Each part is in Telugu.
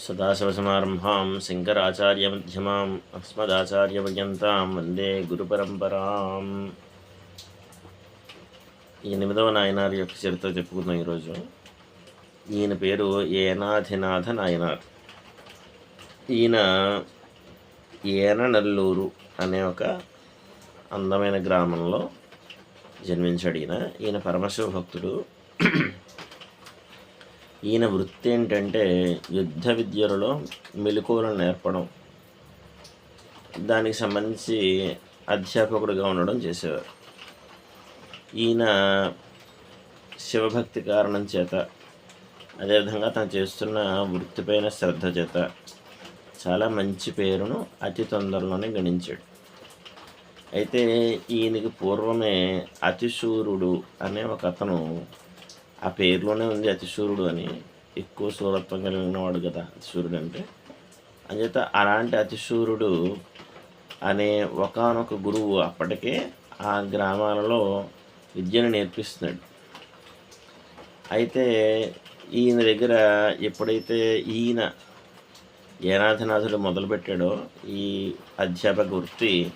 సదాశివసమారంభాం శంకరాచార్యమ్యమాం అస్మదాచార్యపర్యంతం వందే గురుపరంపరాం ఈ ఎనిమిదవ నాయనార్ యొక్క చరిత్ర చెప్పుకుందాం ఈరోజు. ఈయన పేరు ఏనాధినాథ నాయనార్. ఈయన ఏననల్లూరు అనే ఒక అందమైన గ్రామంలో జన్మించాడు ఈయన. ఈయన పరమశివ భక్తుడు ఈయన వృత్తి ఏంటంటే యుద్ధ విద్యలలో మెలకువలను నేర్పడం. దానికి సంబంధించి అధ్యాపకుడిగా ఉండడం చేసేవారు. ఈయన శివభక్తి కారణం చేత అదేవిధంగా తను చేస్తున్న వృత్తిపైన శ్రద్ధ చేత చాలా మంచి పేరును అతి తొందరలోనే గణించాడు. అయితే ఈయనకి పూర్వమే అతిశూరుడు అనే ఒక అతను ఆ పేరులోనే ఉంది అతిశూరుడు అని. ఎక్కువ శూరత్వం కలిగిన వాడు కదా అతిశూరుడు అంటే. అంచేత అలాంటి అతిశూరుడు అనే ఒకనొక గురువు అప్పటికే ఆ గ్రామాలలో విద్యను నేర్పిస్తున్నాడు. అయితే ఈయన దగ్గర ఎప్పుడైతే ఈయన ఏనాథనాథుడు మొదలుపెట్టాడో ఈ అధ్యాపక వృత్తి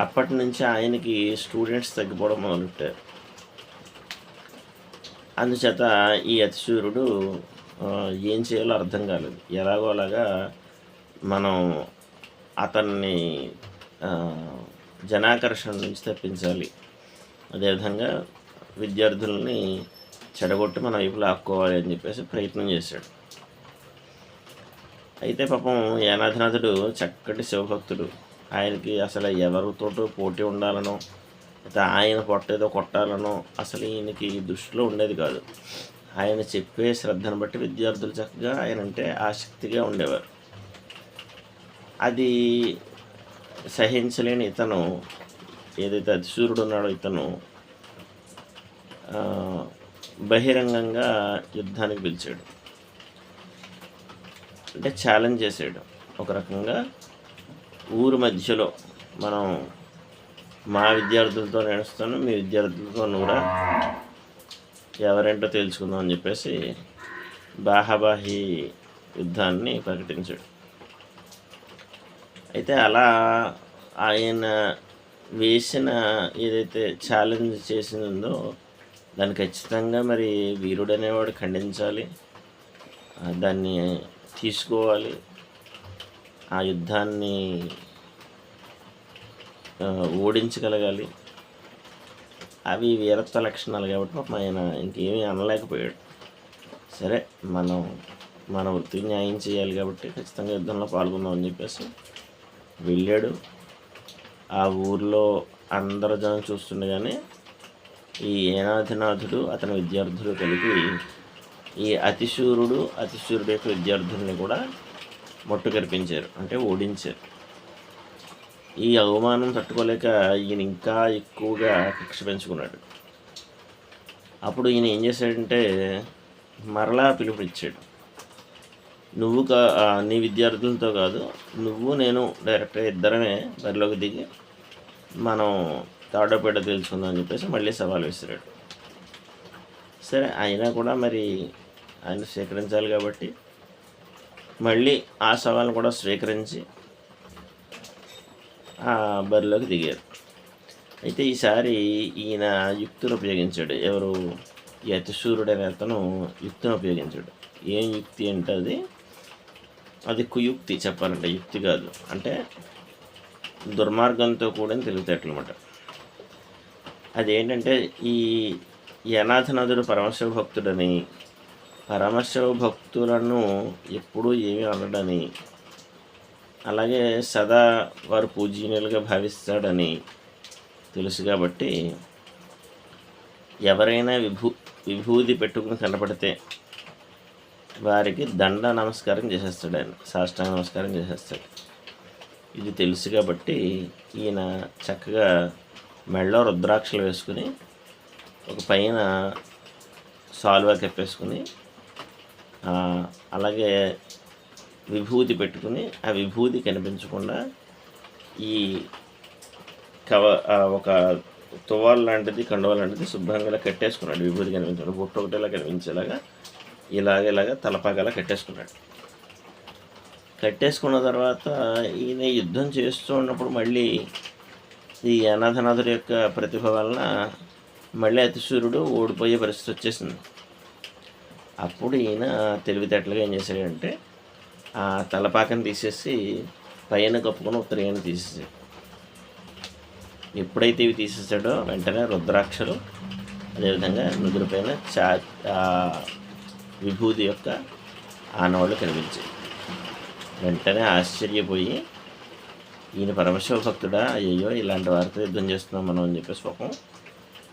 అప్పటి నుంచి ఆయనకి స్టూడెంట్స్ తగ్గిపోవడం మొదలుపెట్టారు. అందుచేత ఈ అతిశూరుడు ఏం చేయాలో అర్థం కాలేదు. ఎలాగో అలాగా మనం అతన్ని జనాకర్షణ నుంచి తప్పించాలి. అదేవిధంగా విద్యార్థుల్ని చెడగొట్టి మన వైపు లాక్కోవాలి అని చెప్పేసి ప్రయత్నం చేశాడు. అయితే పాపం యానాథనాథుడు చక్కటి శివభక్తుడు. ఆయనకి అసలు ఎవరితోటో పోటీ ఉండాలనో అయితే ఆయన పొట్టేదో కొట్టాలనో అసలు ఈయనకి దృష్టిలో ఉండేది కాదు. ఆయన చెప్పే శ్రద్ధను బట్టి విద్యార్థులు చక్కగా ఆయన అంటే ఆసక్తిగా ఉండేవారు. అది సహించలేని ఇతను ఏదైతే అతిశూరుడు ఉన్నాడో ఇతను బహిరంగంగా యుద్ధానికి పిలిచాడు. అంటే ఛాలెంజ్ చేసాడు ఒక రకంగా ఊరు మధ్యలో మనం మా విద్యార్థులతో నడుస్తాను మీ విద్యార్థులతో కూడా ఎవరేంటో తెలుసుకుందాం అని చెప్పేసి బాహాబాహి యుద్ధాన్ని ప్రకటించాడు. అయితే అలా ఆయన వేసిన ఏదైతే ఛాలెంజ్ చేసిందో దాన్ని ఖచ్చితంగా మరి వీరుడు అనేవాడు ఖండించాలి దాన్ని తీసుకోవాలి ఆ యుద్ధాన్ని ఓడించగలగాలి. అవి వీరత్వ లక్షణాలు కాబట్టి పాపం ఆయన ఇంకేమీ అనలేకపోయాడు. సరే మనం మన వృత్తికి న్యాయం చేయాలి కాబట్టి ఖచ్చితంగా యుద్ధంలో పాల్గొందామని చెప్పేసి వెళ్ళాడు. ఆ ఊర్లో అందరు జనం చూస్తుండగానే ఈ ఏనాథినాథుడు అతని విద్యార్థులు కలిపి ఈ అతిశూరుడు అతిశూరుడు యొక్క విద్యార్థుల్ని కూడా మొట్టు కనిపించారు అంటే ఓడించారు. ఈ అవమానం తట్టుకోలేక ఈయన ఇంకా ఎక్కువగా కక్ష పెంచుకున్నాడు. అప్పుడు ఈయన ఏం చేశాడంటే మరలా పిలుపునిచ్చాడు నువ్వు కా నీ విద్యార్థులతో కాదు నువ్వు నేను డైరెక్ట్గా ఇద్దరమే బరిలోకి దిగి మనం తాడోపేట తెలుసుకుందాం అని చెప్పేసి మళ్ళీ సవాల్ విసిరాడు సరే అయినా కూడా మరి ఆయన స్వీకరించాలి కాబట్టి మళ్ళీ ఆ సవాల్ కూడా స్వీకరించి బరిలోకి దిగారు. అయితే ఈసారి ఈయన యుక్తులు ఉపయోగించాడు. ఎవరు? ఈ అతను యుక్తిని ఉపయోగించాడు. ఏం యుక్తి అంటే అది? అది కుయుక్తి చెప్పాలంటే యుక్తి కాదు. అంటే దుర్మార్గంతో కూడిన తెలివితేటలు అన్నమాట. అదేంటంటే ఈ ఈ పరమశివ భక్తుడని పరమశివ భక్తులను ఎప్పుడూ ఏమీ అనడని అలాగే సదా వారు పూజనీయులుగా భావిస్తాడని తెలుసు కాబట్టి ఎవరైనా విభూ విభూది పెట్టుకుని కనపడితే వారికి దండ నమస్కారం చేసేస్తాడు ఆయన సాష్టాంగ నమస్కారం చేసేస్తాడు. ఇది తెలుసు కాబట్టి ఈయన చక్కగా మెళ్ళో రుద్రాక్షలు వేసుకుని ఒక పైన సాల్వా కప్పేసుకుని అలాగే విభూతి పెట్టుకుని ఆ విభూతి కనిపించకుండా ఈ కవ ఒక తువాల్ లాంటిది కండువ లాంటిది శుభ్రంగా కట్టేసుకున్నాడు. విభూతి కనిపించాడు బుట్ట ఒకటిలా కనిపించేలాగా ఇలాగ ఇలాగ తలపాగలా కట్టేసుకున్నాడు. కట్టేసుకున్న తర్వాత ఈయన యుద్ధం చేస్తూ ఉన్నప్పుడు మళ్ళీ ఈ అనాథనాథుడి యొక్క ప్రతిభ వలన మళ్ళీ అతిశూరుడు ఓడిపోయే పరిస్థితి వచ్చేసింది. అప్పుడు ఈయన తెలివితేటలుగా ఏం చేశాడంటే ఆ తలపాకను తీసేసి పైన కప్పుకొని ఉత్తరాయణ తీసేసాడు ఎప్పుడైతే ఇవి తీసేసాడో వెంటనే రుద్రాక్షలు అదేవిధంగా నుదురుపైన చా విభూతి యొక్క ఆనవాళ్ళు కనిపించాయి. వెంటనే ఆశ్చర్యపోయి ఈయన పరమశివ భక్తుడా? అయ్యో ఇలాంటి వారితో యుద్ధం చేస్తున్నాం మనం అని చెప్పేసి పాపం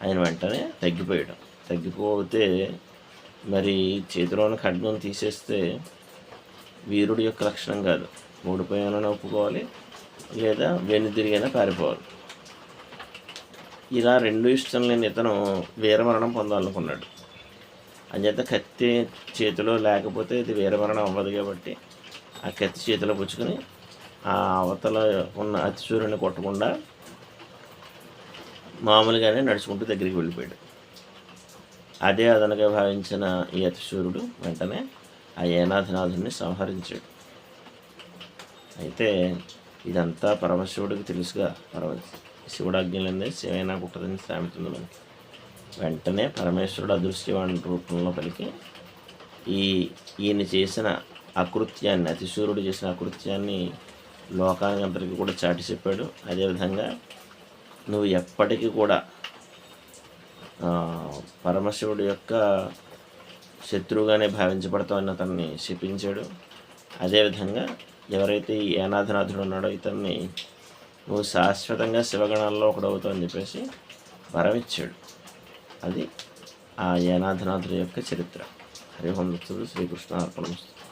ఆయన వెంటనే తగ్గిపోయాడు. తగ్గిపోతే మరి చేతిలోని ఖడ్గం తీసేస్తే వీరుడి యొక్క లక్షణం కాదు. ఓడిపోయానని ఒప్పుకోవాలి లేదా వెనుదిరిగైనా పారిపోవాలి. ఇలా రెండు ఇష్టం లేని ఇతను వీరమరణం పొందాలనుకున్నాడు. అంచేత కత్తి చేతిలో లేకపోతే ఇది వీరమరణం అవ్వదు కాబట్టి ఆ కత్తి చేతిలో పుచ్చుకొని ఆ అవతల ఉన్న అతిశూర్యుని కొట్టకుండా మామూలుగానే నడుచుకుంటూ దగ్గరికి వెళ్ళిపోయాడు. అదే అదనగా భావించిన ఈ అతిశూరుడు వెంటనే ఆ ఏనాథనాథుని సంహరించాడు అయితే ఇదంతా పరమశివుడికి తెలుసుగా. పరమ శివుడాజ్ఞలందే శివైనా పుట్టదని సామెతుంది మనకి. వెంటనే పరమేశ్వరుడు అదృశ్యవాణి రూపంలో పలికి ఈ ఈయన చేసిన అకృత్యాన్ని అతిశూరుడు చేసిన అకృత్యాన్ని లోకానికి అందరికీ కూడా చాటి చెప్పాడు. అదేవిధంగా నువ్వు ఎప్పటికీ కూడా పరమశివుడి యొక్క శత్రువుగానే భావించబడతామని అతన్ని శపించాడు. అదేవిధంగా ఎవరైతే ఈ ఏనాథనాథుడు ఉన్నాడో ఇతన్ని నువ్వు శాశ్వతంగా శివగణాల్లో ఒకడవుతావు అని చెప్పేసి వరమిచ్చాడు. అది ఆ ఏనాథనాథుడి యొక్క చరిత్ర. హరిహోం శ్రీకృష్ణ అర్పణమస్తు